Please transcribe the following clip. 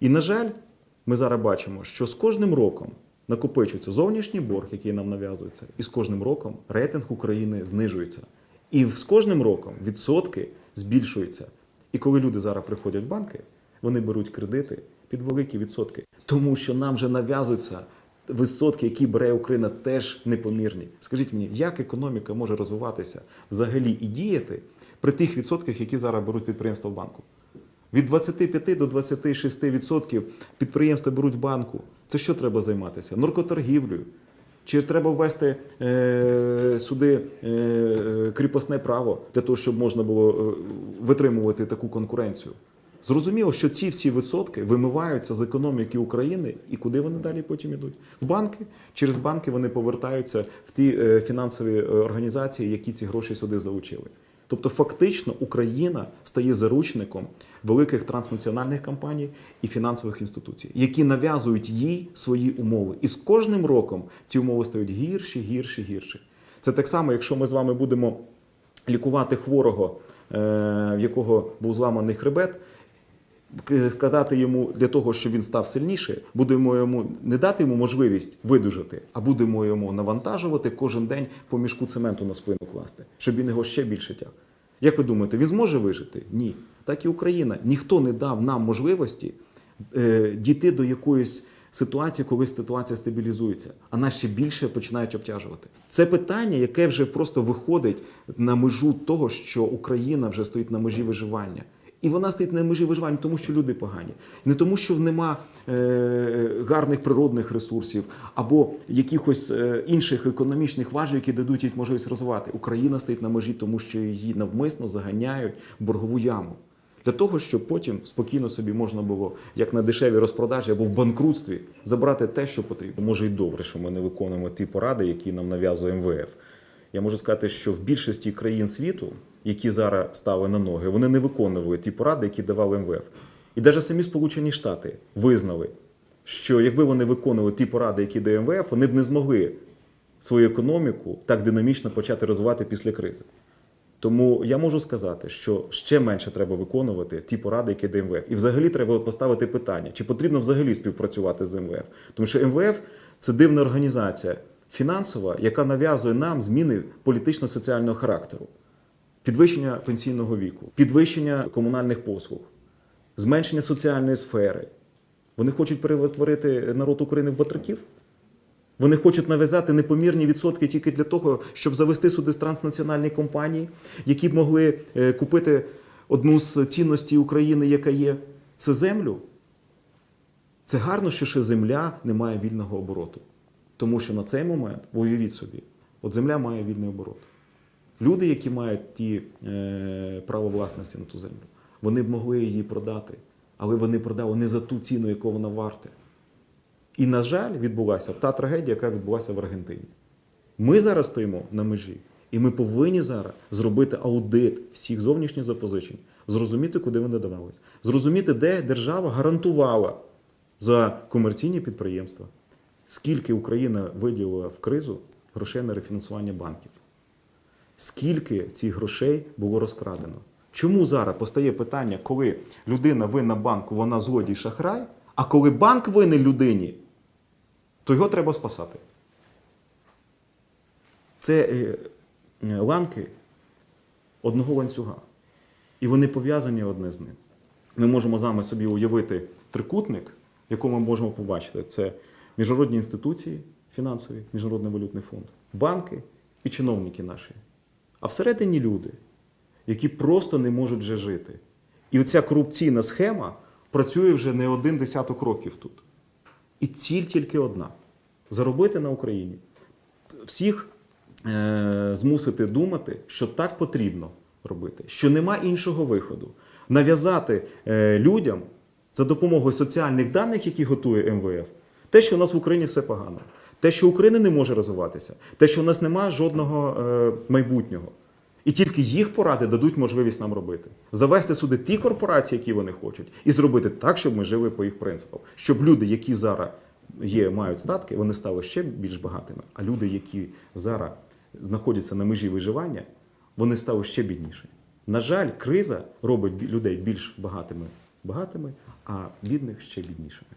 І, на жаль, ми зараз бачимо, що з кожним роком накопичується зовнішній борг, який нам нав'язується, і з кожним роком рейтинг України знижується. І з кожним роком відсотки збільшуються. І коли люди зараз приходять в банки, вони беруть кредити під великі відсотки, тому що нам вже нав'язуються відсотки, які бере Україна, теж непомірні. Скажіть мені, як економіка може розвиватися взагалі і діяти при тих відсотках, які зараз беруть підприємства в банку? Від 25 до 26 відсотків підприємства беруть банку. Це що треба займатися? Наркоторгівлею? Чи треба ввести е, сюди е, кріпосне право для того, щоб можна було е, витримувати таку конкуренцію? Зрозуміло, що ці всі відсотки вимиваються з економіки України, і куди вони далі потім йдуть? В банки. Через банки вони повертаються в ті е, фінансові е, організації, які ці гроші сюди залучили. Тобто, фактично, Україна стає заручником великих транснаціональних компаній і фінансових інституцій, які нав'язують їй свої умови. І з кожним роком ці умови стають гірші, гірші, гірші. Це так само, якщо ми з вами будемо лікувати хворого, е, в якого був зламаний хребет, сказати йому для того, щоб він став сильніше, будемо йому не дати йому можливість видужати, а будемо йому навантажувати кожен день по мішку цементу на спину класти, щоб він його ще більше тяг. Як ви думаєте, він зможе вижити? Ні. Так і Україна. Ніхто не дав нам можливості е, дійти до якоїсь ситуації, коли ситуація стабілізується, а нас ще більше починають обтяжувати. Це питання, яке вже просто виходить на межу того, що Україна вже стоїть на межі виживання. І вона стоїть на межі виживання, тому що люди погані, не тому, що нема е, гарних природних ресурсів або якихось е, інших економічних важелів, які дадуть їй можливість розвивати. Україна стоїть на межі, тому що її навмисно заганяють в боргову яму. Для того, щоб потім спокійно собі можна було, як на дешевій розпродажі або в банкрутстві, забрати те, що потрібно. Може й добре, що ми не виконуємо ті поради, які нам нав'язує МВФ. Я можу сказати, що в більшості країн світу, які зараз стали на ноги, вони не виконували ті поради, які давав МВФ. І навіть самі Сполучені Штати визнали, що якби вони виконували ті поради, які дає МВФ, вони б не змогли свою економіку так динамічно почати розвивати після кризи. Тому я можу сказати, що ще менше треба виконувати ті поради, які дає МВФ. І взагалі треба поставити питання, чи потрібно взагалі співпрацювати з МВФ. Тому що МВФ це дивна організація фінансова, яка нав'язує нам зміни політично-соціального характеру, підвищення пенсійного віку, підвищення комунальних послуг, зменшення соціальної сфери. Вони хочуть перетворити народ України в батраків? Вони хочуть нав'язати непомірні відсотки тільки для того, щоб завести сюди транснаціональні компанії, які б могли е, купити одну з цінностей України, яка є це землю. Це гарно, що ще земля не має вільного обороту. Тому що на цей момент, уявіть собі, от земля має вільний оборот. Люди, які мають ті е, право власності на ту землю, вони б могли її продати, але вони продали не за ту ціну, яку вона варта. І, на жаль, відбулася та трагедія, яка відбулася в Аргентині. Ми зараз стоїмо на межі, і ми повинні зараз зробити аудит всіх зовнішніх запозичень, зрозуміти, куди вони давались, зрозуміти, де держава гарантувала за комерційні підприємства, скільки Україна виділила в кризу грошей на рефінансування банків, скільки цих грошей було розкрадено. Чому зараз постає питання, коли людина винна банку, вона злодій шахрай, а коли банк винен людині, то його треба спасати. Це е, е, ланки одного ланцюга. І вони пов'язані одне з ним. Ми можемо з вами собі уявити трикутник, якому ми можемо побачити це міжнародні інституції фінансові, Міжнародний валютний фонд, банки і чиновники наші. А всередині люди, які просто не можуть вже жити. І оця корупційна схема працює вже не один десяток років тут. І ціль тільки одна: заробити на Україні. Всіх е, змусити думати, що так потрібно робити, що нема іншого виходу. Нав'язати е, людям за допомогою соціальних даних, які готує МВФ, те, що у нас в Україні все погано, те, що Україна не може розвиватися, те, що у нас немає жодного е, майбутнього. І тільки їх поради дадуть можливість нам робити. Завести сюди ті корпорації, які вони хочуть, і зробити так, щоб ми жили по їх принципам. Щоб люди, які зараз є, мають статки, вони стали ще більш багатими. А люди, які зараз знаходяться на межі виживання, вони стали ще біднішими. На жаль, криза робить людей більш багатими багатими, а бідних ще біднішими.